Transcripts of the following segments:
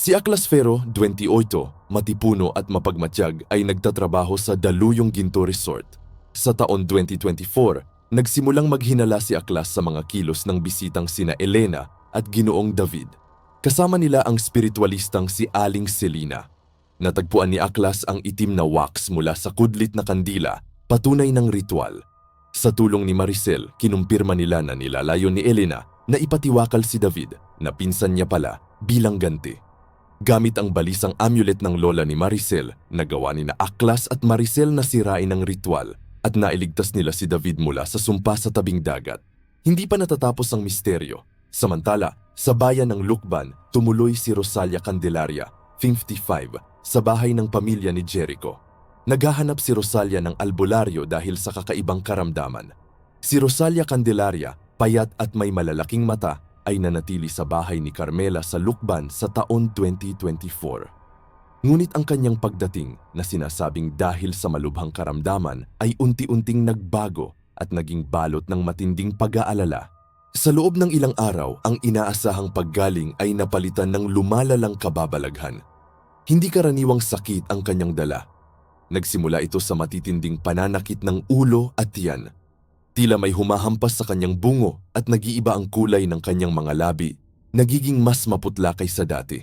Si Aklasfero, 28, matipuno at mapagmatsyag ay nagtatrabaho sa Daluyong Ginto Resort. Sa taon 2024, nagsimulang maghinala si Aklas sa mga kilos ng bisitang sina Elena at Ginoong David. Kasama nila ang spiritualistang si Aling Selina. Natagpuan ni Aklas ang itim na wax mula sa kudlit na kandila, patunay ng ritual. Sa tulong ni Maricel, kinumpirma nila na nilalayo ni Elena na ipatiwakal si David na pinsan niya pala bilang ganti. Gamit ang balisang amulet ng lola ni Maricel, nagawa ni na Aklas at Maricel na sirain ng ritual at nailigtas nila si David mula sa sumpa sa tabing dagat. Hindi pa natatapos ang misteryo. Samantala, sa bayan ng Lukban, tumuloy si Rosalia Candelaria, 55, sa bahay ng pamilya ni Jericho. Naghahanap si Rosalia ng albularyo dahil sa kakaibang karamdaman. Si Rosalia Candelaria, payat at may malalaking mata, ay nanatili sa bahay ni Carmela sa Lukban sa taon 2024. Ngunit ang kanyang pagdating na sinasabing dahil sa malubhang karamdaman ay unti-unting nagbago at naging balot ng matinding pag-aalala. Sa loob ng ilang araw, ang inaasahang paggaling ay napalitan ng lumalalang kababalaghan. Hindi karaniwang sakit ang kanyang dala. Nagsimula ito sa matitinding pananakit ng ulo at tiyan. Tila may humahampas sa kanyang bungo at nag-iiba ang kulay ng kanyang mga labi, nagiging mas maputla kaysa dati.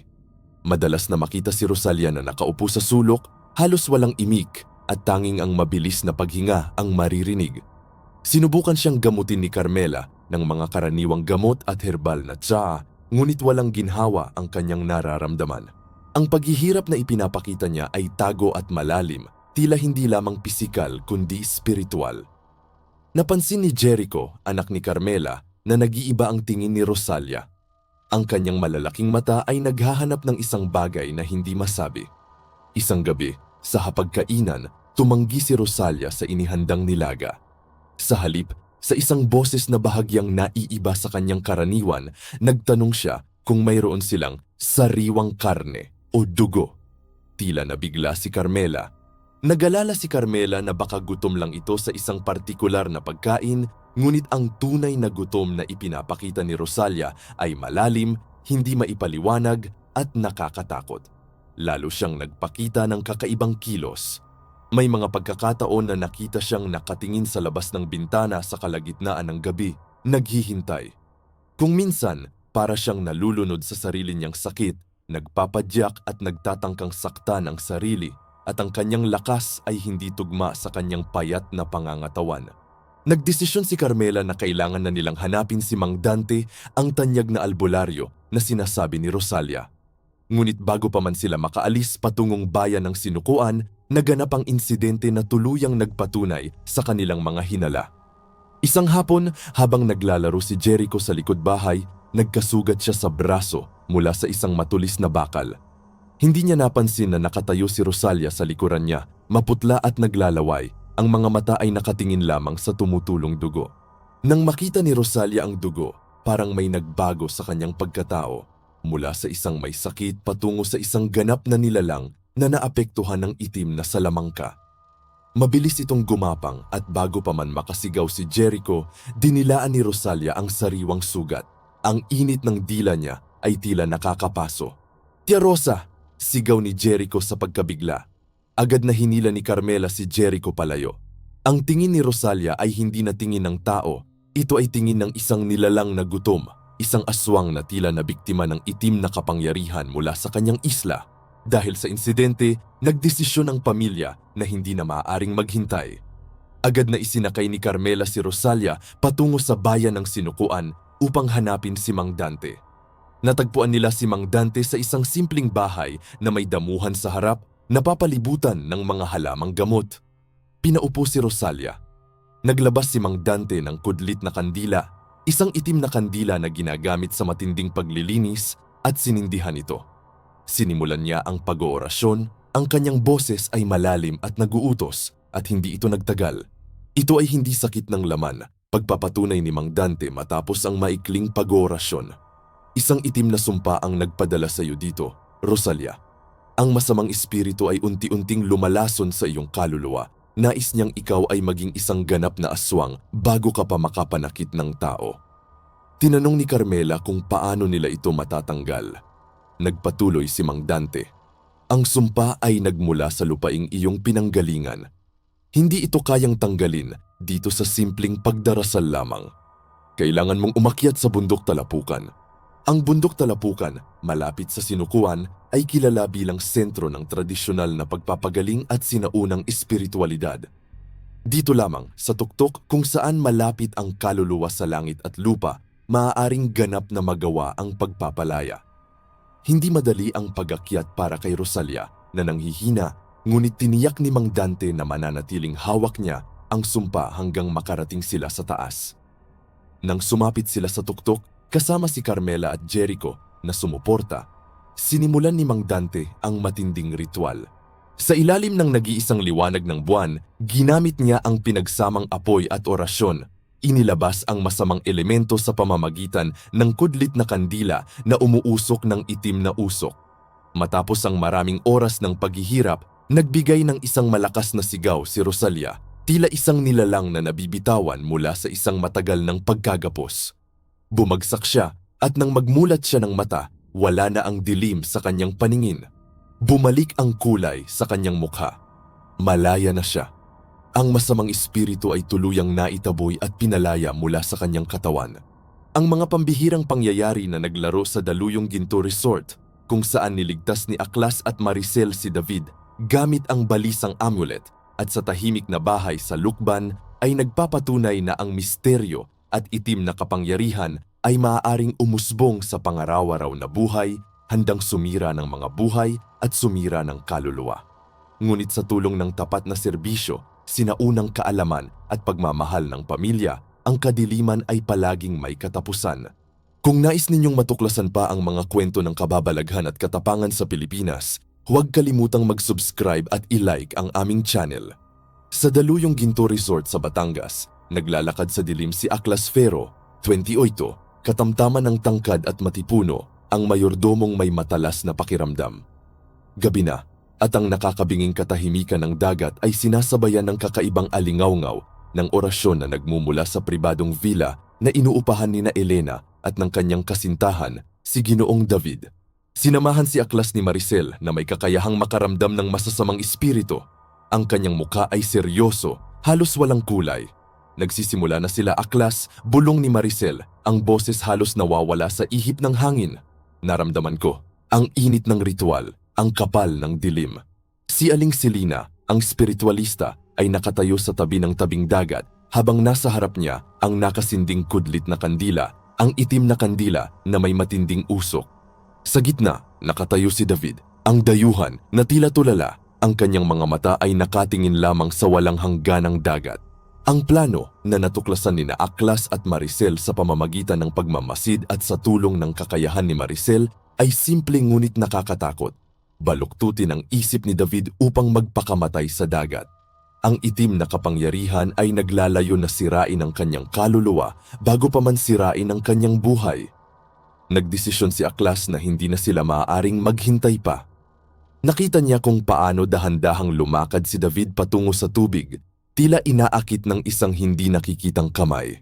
Madalas na makita si Rosalia na nakaupo sa sulok, halos walang imik at tanging ang mabilis na paghinga ang maririnig. Sinubukan siyang gamutin ni Carmela ng mga karaniwang gamot at herbal na tsaa, ngunit walang ginhawa ang kanyang nararamdaman. Ang paghihirap na ipinapakita niya ay tago at malalim, tila hindi lamang pisikal kundi spiritual. Napansin ni Jericho, anak ni Carmela, na nag-iiba ang tingin ni Rosalia. Ang kanyang malalaking mata ay naghahanap ng isang bagay na hindi masabi. Isang gabi, sa hapagkainan, tumanggi si Rosalia sa inihandang nilaga. Sa halip, sa isang boses na bahagyang naiiba sa kanyang karaniwan, nagtanong siya kung mayroon silang sariwang karne o dugo. Tila nabigla si Carmela. Nagalala si Carmela na baka gutom lang ito sa isang partikular na pagkain, ngunit ang tunay na gutom na ipinapakita ni Rosalia ay malalim, hindi maipaliwanag at nakakatakot. Lalo siyang nagpakita ng kakaibang kilos. May mga pagkakataon na nakita siyang nakatingin sa labas ng bintana sa kalagitnaan ng gabi, naghihintay. Kung minsan, para siyang nalulunod sa sarili niyang sakit, nagpapadyak at nagtatangkang sakta ng sarili at ang kanyang lakas ay hindi tugma sa kanyang payat na pangangatawan. Nagdesisyon si Carmela na kailangan na nilang hanapin si Mang Dante ang tanyag na albularyo na sinasabi ni Rosalia. Ngunit bago pa man sila makaalis patungong bayan ng sinukuan, naganap ang insidente na tuluyang nagpatunay sa kanilang mga hinala. Isang hapon, habang naglalaro si Jericho sa likod bahay, nagkasugat siya sa braso mula sa isang matulis na bakal. Hindi niya napansin na nakatayo si Rosalia sa likuran niya, maputla at naglalaway. Ang mga mata ay nakatingin lamang sa tumutulong dugo. Nang makita ni Rosalia ang dugo, parang may nagbago sa kanyang pagkatao. Mula sa isang may sakit patungo sa isang ganap na nilalang na naapektuhan ng itim na salamangka. Mabilis itong gumapang at bago pa man makasigaw si Jericho, dinilaan ni Rosalia ang sariwang sugat. Ang init ng dila niya ay tila nakakapaso. Tia Rosa! Sigaw ni Jericho sa pagkabigla. Agad na hinila ni Carmela si Jericho palayo. Ang tingin ni Rosalia ay hindi na tingin ng tao. Ito ay tingin ng isang nilalang na gutom, isang aswang na tila na biktima ng itim na kapangyarihan mula sa kanyang isla. Dahil sa insidente, nagdesisyon ang pamilya na hindi na maaaring maghintay. Agad na isinakay ni Carmela si Rosalia patungo sa bayan ng sinukuan upang hanapin si Mang Dante. Natagpuan nila si Mang Dante sa isang simpleng bahay na may damuhan sa harap, napapalibutan ng mga halamang gamot. Pinaupo si Rosalia. Naglabas si Mang Dante ng kudlit na kandila, isang itim na kandila na ginagamit sa matinding paglilinis at sinindihan ito. Sinimulan niya ang pag-oorasyon, ang kanyang boses ay malalim at naguutos at hindi ito nagtagal. Ito ay hindi sakit ng laman, pagpapatunay ni Mang Dante matapos ang maikling pag-oorasyon. Isang itim na sumpa ang nagpadala sa iyo dito, Rosalia. Ang masamang espiritu ay unti-unting lumalason sa iyong kaluluwa. Nais niyang ikaw ay maging isang ganap na aswang bago ka pa makapanakit ng tao. Tinanong ni Carmela kung paano nila ito matatanggal. nagpatuloy si Mang Dante. Ang sumpa ay nagmula sa lupaing iyong pinanggalingan. Hindi ito kayang tanggalin dito sa simpleng pagdarasal lamang. Kailangan mong umakyat sa bundok talapukan. Ang bundok talapukan, malapit sa sinukuan, ay kilala bilang sentro ng tradisyonal na pagpapagaling at sinaunang espiritualidad. Dito lamang, sa tuktok kung saan malapit ang kaluluwa sa langit at lupa, maaaring ganap na magawa ang pagpapalaya. Hindi madali ang pagakyat para kay Rosalia na nanghihina, ngunit tiniyak ni Mang Dante na mananatiling hawak niya ang sumpa hanggang makarating sila sa taas. Nang sumapit sila sa tuktok, kasama si Carmela at Jericho na sumuporta, sinimulan ni Mang Dante ang matinding ritual. Sa ilalim ng nag-iisang liwanag ng buwan, ginamit niya ang pinagsamang apoy at orasyon. Inilabas ang masamang elemento sa pamamagitan ng kudlit na kandila na umuusok ng itim na usok. Matapos ang maraming oras ng paghihirap, nagbigay ng isang malakas na sigaw si Rosalia, tila isang nilalang na nabibitawan mula sa isang matagal ng pagkagapos. Bumagsak siya at nang magmulat siya ng mata, wala na ang dilim sa kanyang paningin. Bumalik ang kulay sa kanyang mukha. Malaya na siya. Ang masamang espiritu ay tuluyang naitaboy at pinalaya mula sa kanyang katawan. Ang mga pambihirang pangyayari na naglaro sa Daluyong Ginto Resort kung saan niligtas ni Aklas at Maricel si David gamit ang balisang amulet at sa tahimik na bahay sa Lukban ay nagpapatunay na ang misteryo at itim na kapangyarihan ay maaaring umusbong sa pangaraw-araw na buhay, handang sumira ng mga buhay at sumira ng kaluluwa. Ngunit sa tulong ng tapat na serbisyo, sinaunang kaalaman at pagmamahal ng pamilya, ang kadiliman ay palaging may katapusan. Kung nais ninyong matuklasan pa ang mga kwento ng kababalaghan at katapangan sa Pilipinas, huwag kalimutang mag-subscribe at i-like ang aming channel. Sa Daluyong Ginto Resort sa Batangas, naglalakad sa dilim si Aklas Fero, 28, katamtaman ng tangkad at matipuno, ang mayordomong may matalas na pakiramdam. Gabi na, at ang nakakabinging katahimikan ng dagat ay sinasabayan ng kakaibang alingawngaw ng orasyon na nagmumula sa pribadong villa na inuupahan ni na Elena at ng kanyang kasintahan, si Ginoong David. Sinamahan si Aklas ni Maricel na may kakayahang makaramdam ng masasamang espiritu. Ang kanyang muka ay seryoso, halos walang kulay. Nagsisimula na sila Aklas, bulong ni Maricel, ang boses halos nawawala sa ihip ng hangin. Naramdaman ko, ang init ng ritual, ang kapal ng dilim. Si Aling Selina, ang spiritualista, ay nakatayo sa tabi ng tabing dagat habang nasa harap niya ang nakasinding kudlit na kandila, ang itim na kandila na may matinding usok. Sa gitna, nakatayo si David, ang dayuhan na tila tulala, ang kanyang mga mata ay nakatingin lamang sa walang hangganang dagat. Ang plano na natuklasan ni Aklas at Maricel sa pamamagitan ng pagmamasid at sa tulong ng kakayahan ni Maricel ay simple ngunit nakakatakot. Baluktutin ang isip ni David upang magpakamatay sa dagat. Ang itim na kapangyarihan ay naglalayo na sirain ang kanyang kaluluwa bago pa man sirain ang kanyang buhay. Nagdesisyon si Aklas na hindi na sila maaaring maghintay pa. Nakita niya kung paano dahan-dahang lumakad si David patungo sa tubig, tila inaakit ng isang hindi nakikitang kamay.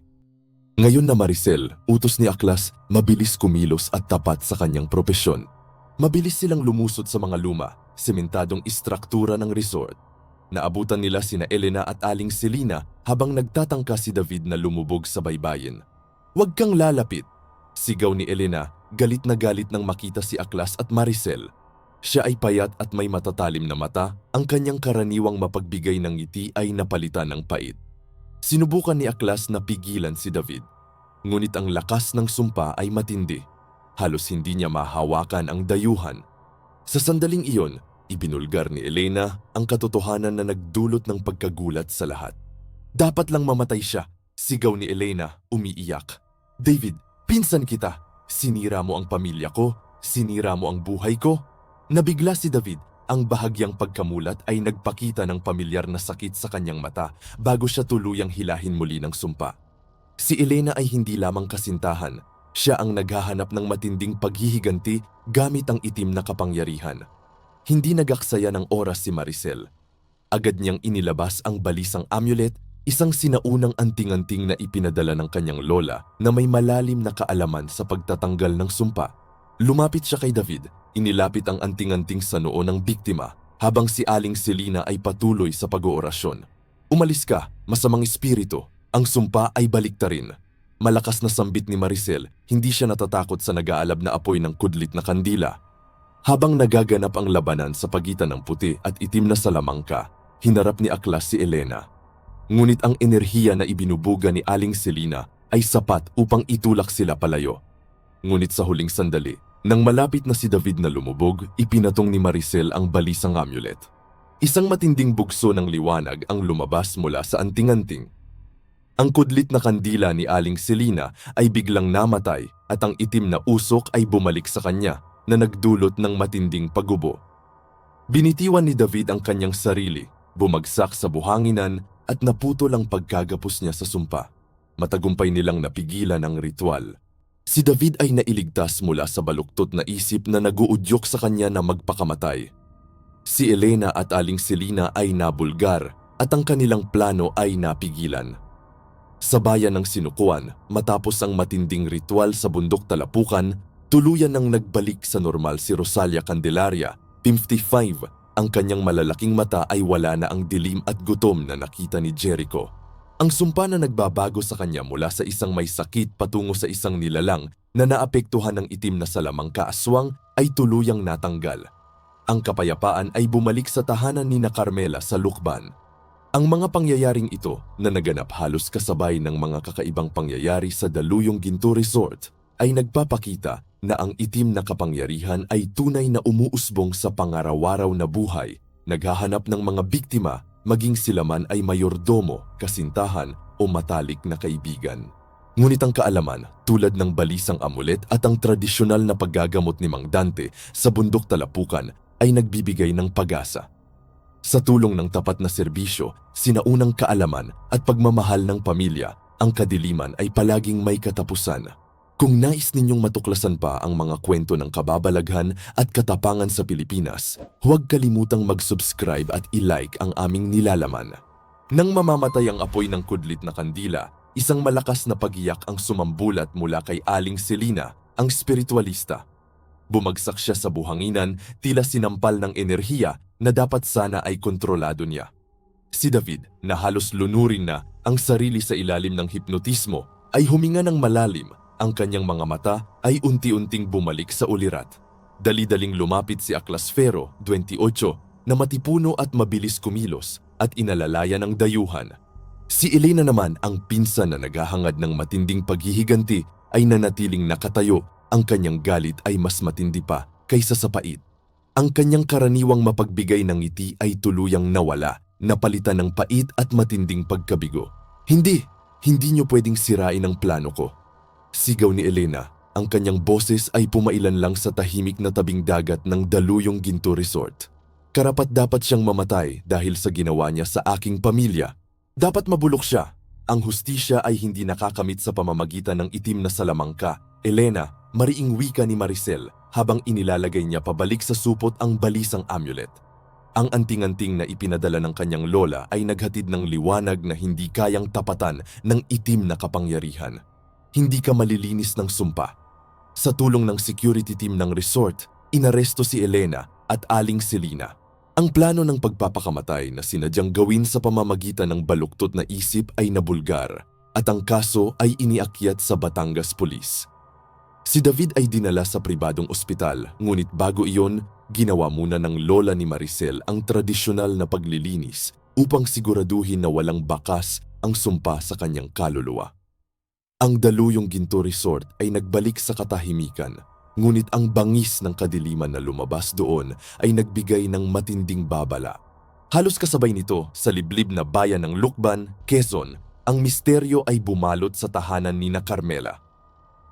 Ngayon na Maricel, utos ni Aklas, mabilis kumilos at tapat sa kanyang propesyon. Mabilis silang lumusot sa mga luma, sementadong istruktura ng resort. Naabutan nila sina Elena at Aling Selina habang nagtatangka si David na lumubog sa baybayin. Huwag kang lalapit, sigaw ni Elena, galit na galit nang makita si Aklas at Maricel. Siya ay payat at may matatalim na mata, ang kanyang karaniwang mapagbigay ng ngiti ay napalitan ng pait. Sinubukan ni Aklas na pigilan si David. Ngunit ang lakas ng sumpa ay matindi. Halos hindi niya mahawakan ang dayuhan. Sa sandaling iyon, ibinulgar ni Elena ang katotohanan na nagdulot ng pagkagulat sa lahat. Dapat lang mamatay siya, sigaw ni Elena, umiiyak. David, pinsan kita. Sinira mo ang pamilya ko, sinira mo ang buhay ko. Nabigla si David ang bahagyang pagkamulat ay nagpakita ng pamilyar na sakit sa kanyang mata bago siya tuluyang hilahin muli ng sumpa. Si Elena ay hindi lamang kasintahan, siya ang naghahanap ng matinding paghihiganti gamit ang itim na kapangyarihan. Hindi nagaksaya ng oras si Maricel. Agad niyang inilabas ang balisang amulet, isang sinaunang anting-anting na ipinadala ng kanyang lola na may malalim na kaalaman sa pagtatanggal ng sumpa. Lumapit siya kay David, inilapit ang anting-anting sa noo ng biktima habang si Aling Selina ay patuloy sa pag-oorasyon. Umalis ka, masamang espiritu. Ang sumpa ay baliktarin. Malakas na sambit ni Maricel, hindi siya natatakot sa nag-aalab na apoy ng kudlit na kandila. Habang nagaganap ang labanan sa pagitan ng puti at itim na salamangka, hinarap ni Aklas si Elena. Ngunit ang enerhiya na ibinubuga ni Aling Selina ay sapat upang itulak sila palayo. Ngunit sa huling sandali, nang malapit na si David na lumubog, ipinatong ni Maricel ang balisang amulet. Isang matinding bugso ng liwanag ang lumabas mula sa anting-anting. Ang kudlit na kandila ni Aling Selina ay biglang namatay at ang itim na usok ay bumalik sa kanya na nagdulot ng matinding pagubo. Binitiwan ni David ang kanyang sarili, bumagsak sa buhanginan at naputol ang pagkagapos niya sa sumpa. Matagumpay nilang napigilan ang ritual. Si David ay nailigtas mula sa baluktot na isip na naguudyok sa kanya na magpakamatay. Si Elena at Aling Selina ay nabulgar at ang kanilang plano ay napigilan. Sa bayan ng Sinukuan, matapos ang matinding ritual sa bundok Talapukan, tuluyan nang nagbalik sa normal si Rosalia Candelaria, 55. Ang kanyang malalaking mata ay wala na ang dilim at gutom na nakita ni Jericho. Ang sumpa na nagbabago sa kanya mula sa isang may sakit patungo sa isang nilalang na naapektuhan ng itim na salamang kaaswang ay tuluyang natanggal. Ang kapayapaan ay bumalik sa tahanan ni na Carmela sa Lukban. Ang mga pangyayaring ito na naganap halos kasabay ng mga kakaibang pangyayari sa Daluyong Ginto Resort ay nagpapakita na ang itim na kapangyarihan ay tunay na umuusbong sa pangaraw-araw na buhay, naghahanap ng mga biktima maging sila man ay mayordomo, kasintahan o matalik na kaibigan. Ngunit ang kaalaman, tulad ng balisang amulet at ang tradisyonal na paggagamot ni Mang Dante sa bundok talapukan ay nagbibigay ng pag-asa. Sa tulong ng tapat na serbisyo, sinaunang kaalaman at pagmamahal ng pamilya, ang kadiliman ay palaging may katapusan. Kung nais ninyong matuklasan pa ang mga kwento ng kababalaghan at katapangan sa Pilipinas, huwag kalimutang mag-subscribe at i-like ang aming nilalaman. Nang mamamatay ang apoy ng kudlit na kandila, isang malakas na pagiyak ang sumambulat mula kay Aling Selina, ang spiritualista. Bumagsak siya sa buhanginan, tila sinampal ng enerhiya na dapat sana ay kontrolado niya. Si David, na halos lunurin na ang sarili sa ilalim ng hipnotismo, ay huminga ng malalim ang kanyang mga mata ay unti-unting bumalik sa ulirat. Dali-daling lumapit si Aklasfero, 28, na matipuno at mabilis kumilos at inalalaya ng dayuhan. Si Elena naman, ang pinsan na naghahangad ng matinding paghihiganti, ay nanatiling nakatayo. Ang kanyang galit ay mas matindi pa kaysa sa pait. Ang kanyang karaniwang mapagbigay ng ngiti ay tuluyang nawala, napalitan ng pait at matinding pagkabigo. Hindi, hindi niyo pwedeng sirain ang plano ko. Sigaw ni Elena, ang kanyang boses ay pumailan lang sa tahimik na tabing dagat ng Daluyong Ginto Resort. Karapat dapat siyang mamatay dahil sa ginawa niya sa aking pamilya. Dapat mabulok siya. Ang hustisya ay hindi nakakamit sa pamamagitan ng itim na salamangka. Elena, mariing wika ni Maricel habang inilalagay niya pabalik sa supot ang balisang amulet. Ang anting-anting na ipinadala ng kanyang lola ay naghatid ng liwanag na hindi kayang tapatan ng itim na kapangyarihan hindi ka malilinis ng sumpa. Sa tulong ng security team ng resort, inaresto si Elena at Aling Selina. Ang plano ng pagpapakamatay na sinadyang gawin sa pamamagitan ng baluktot na isip ay nabulgar at ang kaso ay iniakyat sa Batangas Police. Si David ay dinala sa pribadong ospital ngunit bago iyon, ginawa muna ng lola ni Maricel ang tradisyonal na paglilinis upang siguraduhin na walang bakas ang sumpa sa kanyang kaluluwa. Ang daluyong Ginto Resort ay nagbalik sa katahimikan, ngunit ang bangis ng kadiliman na lumabas doon ay nagbigay ng matinding babala. Halos kasabay nito sa liblib na bayan ng Lukban, Quezon, ang misteryo ay bumalot sa tahanan ni na Carmela.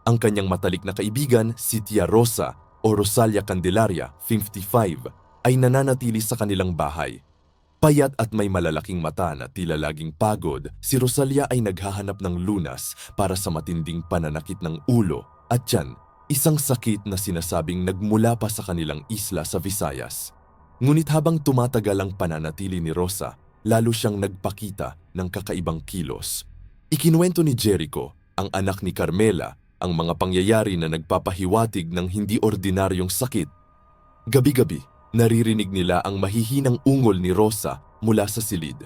Ang kanyang matalik na kaibigan, si Tia Rosa o Rosalia Candelaria, 55, ay nananatili sa kanilang bahay Payat at may malalaking mata na tila laging pagod, si Rosalia ay naghahanap ng lunas para sa matinding pananakit ng ulo at tiyan, isang sakit na sinasabing nagmula pa sa kanilang isla sa Visayas. Ngunit habang tumatagal ang pananatili ni Rosa, lalo siyang nagpakita ng kakaibang kilos. Ikinuwento ni Jericho, ang anak ni Carmela, ang mga pangyayari na nagpapahiwatig ng hindi ordinaryong sakit. Gabi-gabi, naririnig nila ang mahihinang ungol ni Rosa mula sa silid.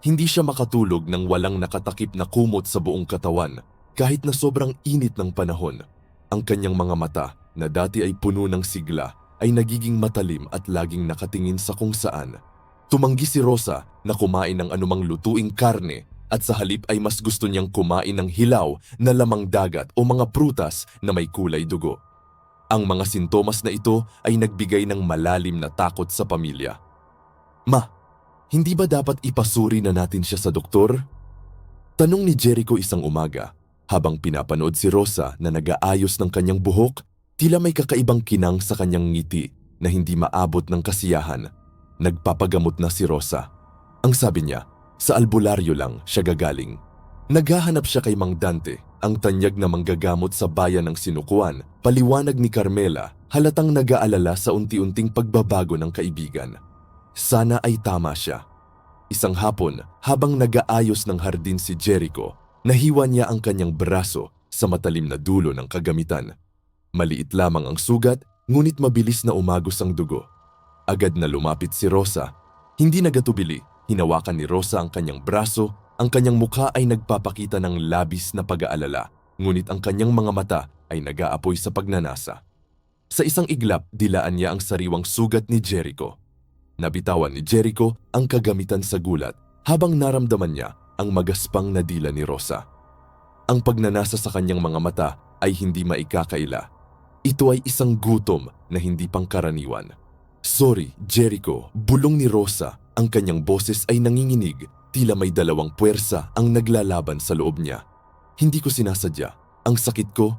Hindi siya makatulog nang walang nakatakip na kumot sa buong katawan kahit na sobrang init ng panahon. Ang kanyang mga mata na dati ay puno ng sigla ay nagiging matalim at laging nakatingin sa kung saan. Tumanggi si Rosa na kumain ng anumang lutuing karne at sa halip ay mas gusto niyang kumain ng hilaw na lamang dagat o mga prutas na may kulay dugo. Ang mga sintomas na ito ay nagbigay ng malalim na takot sa pamilya. Ma, hindi ba dapat ipasuri na natin siya sa doktor? Tanong ni Jericho isang umaga habang pinapanood si Rosa na nag-aayos ng kanyang buhok, tila may kakaibang kinang sa kanyang ngiti na hindi maabot ng kasiyahan. Nagpapagamot na si Rosa. Ang sabi niya, sa albularyo lang siya gagaling. Naghahanap siya kay Mang Dante, ang tanyag na manggagamot sa bayan ng Sinukuan, paliwanag ni Carmela, halatang nag-aalala sa unti-unting pagbabago ng kaibigan. Sana ay tama siya. Isang hapon, habang nag-aayos ng hardin si Jericho, nahiwa niya ang kanyang braso sa matalim na dulo ng kagamitan. Maliit lamang ang sugat, ngunit mabilis na umagos ang dugo. Agad na lumapit si Rosa. Hindi nagatubili, hinawakan ni Rosa ang kanyang braso, ang kanyang mukha ay nagpapakita ng labis na pag-aalala, ngunit ang kanyang mga mata ay nag-aapoy sa pagnanasa. Sa isang iglap, dilaan niya ang sariwang sugat ni Jericho. Nabitawan ni Jericho ang kagamitan sa gulat habang naramdaman niya ang magaspang na dila ni Rosa. Ang pagnanasa sa kanyang mga mata ay hindi maikakaila. Ito ay isang gutom na hindi pangkaraniwan. Sorry, Jericho, bulong ni Rosa. Ang kanyang boses ay nanginginig, tila may dalawang puwersa ang naglalaban sa loob niya. Hindi ko sinasadya. Ang sakit ko,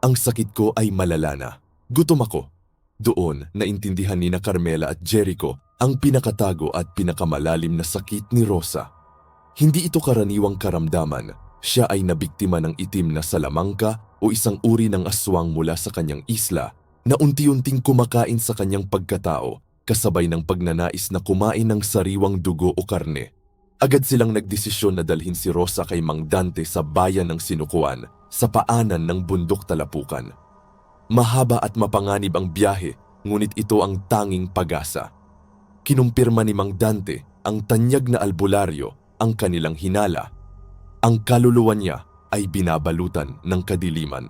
ang sakit ko ay malala na. Gutom ako. Doon, naintindihan ni na Carmela at Jericho ang pinakatago at pinakamalalim na sakit ni Rosa. Hindi ito karaniwang karamdaman. Siya ay nabiktima ng itim na salamangka o isang uri ng aswang mula sa kanyang isla na unti-unting kumakain sa kanyang pagkatao kasabay ng pagnanais na kumain ng sariwang dugo o karne. Agad silang nagdesisyon na dalhin si Rosa kay Mang Dante sa bayan ng Sinukuan sa paanan ng bundok talapukan. Mahaba at mapanganib ang biyahe, ngunit ito ang tanging pag-asa. Kinumpirma ni Mang Dante ang tanyag na albularyo ang kanilang hinala. Ang kaluluwa niya ay binabalutan ng kadiliman.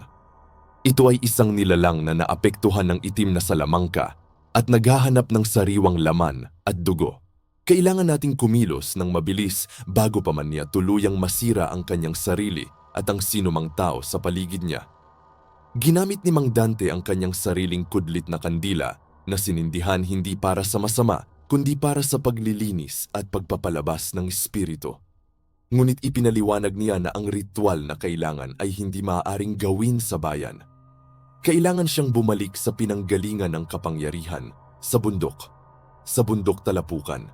Ito ay isang nilalang na naapektuhan ng itim na salamangka at naghahanap ng sariwang laman at dugo. Kailangan nating kumilos ng mabilis bago pa man niya tuluyang masira ang kanyang sarili at ang sinumang tao sa paligid niya. Ginamit ni Mang Dante ang kanyang sariling kudlit na kandila na sinindihan hindi para sa masama kundi para sa paglilinis at pagpapalabas ng espiritu. Ngunit ipinaliwanag niya na ang ritual na kailangan ay hindi maaaring gawin sa bayan. Kailangan siyang bumalik sa pinanggalingan ng kapangyarihan, sa bundok, sa bundok talapukan.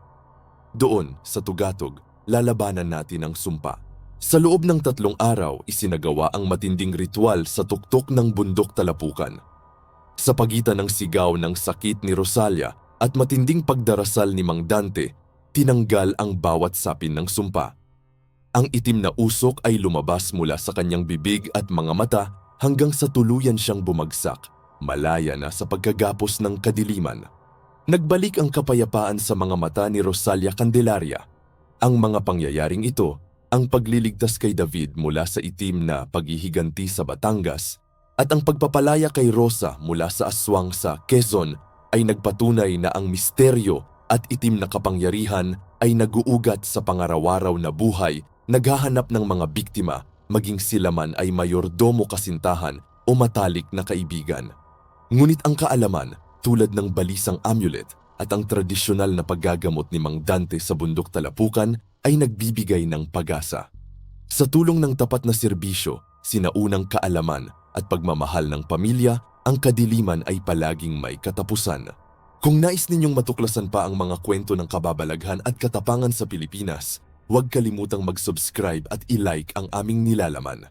Doon, sa Tugatog, lalabanan natin ang sumpa. Sa loob ng tatlong araw, isinagawa ang matinding ritual sa tuktok ng bundok talapukan. Sa pagitan ng sigaw ng sakit ni Rosalia at matinding pagdarasal ni Mang Dante, tinanggal ang bawat sapin ng sumpa. Ang itim na usok ay lumabas mula sa kanyang bibig at mga mata hanggang sa tuluyan siyang bumagsak, malaya na sa pagkagapos ng kadiliman. Nagbalik ang kapayapaan sa mga mata ni Rosalia Candelaria. Ang mga pangyayaring ito, ang pagliligtas kay David mula sa itim na paghihiganti sa Batangas at ang pagpapalaya kay Rosa mula sa aswang sa Quezon ay nagpatunay na ang misteryo at itim na kapangyarihan ay naguugat sa pangaraw-araw na buhay, naghahanap ng mga biktima, maging sila man ay mayordomo kasintahan o matalik na kaibigan. Ngunit ang kaalaman, tulad ng balisang amulet at ang tradisyonal na paggagamot ni Mang Dante sa bundok talapukan ay nagbibigay ng pag-asa. Sa tulong ng tapat na serbisyo, sinaunang kaalaman at pagmamahal ng pamilya, ang kadiliman ay palaging may katapusan. Kung nais ninyong matuklasan pa ang mga kwento ng kababalaghan at katapangan sa Pilipinas, huwag kalimutang mag-subscribe at i-like ang aming nilalaman.